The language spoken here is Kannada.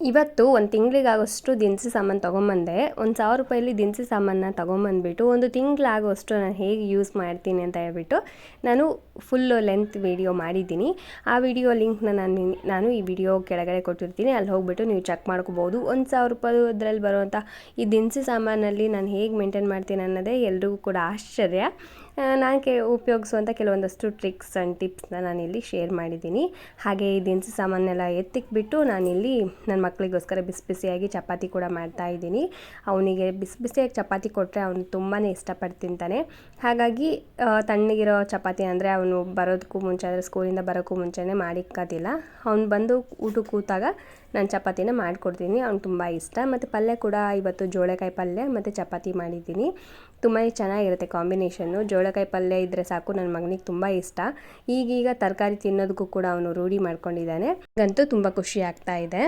ಇವತ್ತು ಒಂದು ತಿಂಗಳಿಗಾಗೋಷ್ಟು ದಿನಸಿ ಸಾಮಾನು ತೊಗೊಂಬಂದೆ. ಒಂದು ಸಾವಿರ ರೂಪಾಯಲ್ಲಿ ದಿನಸಿ ಸಾಮಾನನ್ನ ತೊಗೊಂಬಂದ್ಬಿಟ್ಟು, ಒಂದು ತಿಂಗಳಾಗೋಷ್ಟು ನಾನು ಹೇಗೆ ಯೂಸ್ ಮಾಡ್ತೀನಿ ಅಂತ ಹೇಳ್ಬಿಟ್ಟು ನಾನು ಫುಲ್ಲು ಲೆಂತ್ ವಿಡಿಯೋ ಮಾಡಿದ್ದೀನಿ. ಆ ವಿಡಿಯೋ ಲಿಂಕ್ನ ನಾನು ನಾನು ಈ ವಿಡಿಯೋ ಕೆಳಗಡೆ ಕೊಟ್ಟಿರ್ತೀನಿ. ಅಲ್ಲಿ ಹೋಗ್ಬಿಟ್ಟು ನೀವು ಚೆಕ್ ಮಾಡ್ಕೋಬೋದು. ಒಂದು ಸಾವಿರ ರೂಪಾಯಿ ಅದರಲ್ಲಿ ಬರುವಂಥ ಈ ದಿನಸಿ ಸಾಮಾನಲ್ಲಿ ನಾನು ಹೇಗೆ ಮೇಂಟೈನ್ ಮಾಡ್ತೀನಿ ಅನ್ನೋದೇ ಎಲ್ರಿಗೂ ಕೂಡ ಆಶ್ಚರ್ಯ. ನಾನು ಕೆ ಉಪಯೋಗಿಸುವಂಥ ಕೆಲವೊಂದಷ್ಟು ಟ್ರಿಕ್ಸ್ ಆ್ಯಂಡ್ ಟಿಪ್ಸ್ನ ನಾನಿಲ್ಲಿ ಶೇರ್ ಮಾಡಿದ್ದೀನಿ. ಹಾಗೆ ಈ ದಿನಸಿ ಸಾಮಾನೆಲ್ಲ ಎತ್ತಿಕ್ಬಿಟ್ಟು ನಾನಿಲ್ಲಿ ನನ್ನ ಮಕ್ಕಳಿಗೋಸ್ಕರ ಬಿಸಿ ಬಿಸಿಯಾಗಿ ಚಪಾತಿ ಕೂಡ ಮಾಡ್ತಾ ಇದ್ದೀನಿ. ಅವನಿಗೆ ಬಿಸಿ ಬಿಸಿಯಾಗಿ ಚಪಾತಿ ಕೊಟ್ಟರೆ ಅವನು ತುಂಬಾ ಇಷ್ಟಪಟ್ಟು ತಿಂತಾನೆ. ಹಾಗಾಗಿ ತಣ್ಣಗಿರೋ ಚಪಾತಿ ಅಂದರೆ ಅವನು ಬರೋದಕ್ಕೂ ಮುಂಚೆ ಅಂದರೆ ಸ್ಕೂಲಿಂದ ಬರೋಕ್ಕೂ ಮುಂಚೆನೇ ಮಾಡಿಕ್ಕೋದಿಲ್ಲ. ಅವ್ನು ಬಂದು ಊಟ ಕೂತಾಗ ನಾನು ಚಪಾತಿನ ಮಾಡಿಕೊಡ್ತೀನಿ. ಅವ್ನು ತುಂಬ ಇಷ್ಟ. ಮತ್ತು ಪಲ್ಯ ಕೂಡ ಇವತ್ತು ಜೋಳೆಕಾಯಿ ಪಲ್ಯ ಮತ್ತು ಚಪಾತಿ ಮಾಡಿದ್ದೀನಿ. ತುಂಬಾ ಚೆನ್ನಾಗಿರುತ್ತೆ ಕಾಂಬಿನೇಷನ್ನು. ಜೋಳಕಾಯಿ ಪಲ್ಯ ಇದ್ದರೆ ಸಾಕು ನನ್ನ ಮಗನಿಗೆ ತುಂಬ ಇಷ್ಟ. ಈಗೀಗ ತರಕಾರಿ ತಿನ್ನೋದಕ್ಕೂ ಕೂಡ ಅವನು ರೂಢಿ ಮಾಡ್ಕೊಂಡಿದ್ದಾನೆ. ಗಂತೂ ತುಂಬ ಖುಷಿ ಆಗ್ತಾ ಇದೆ.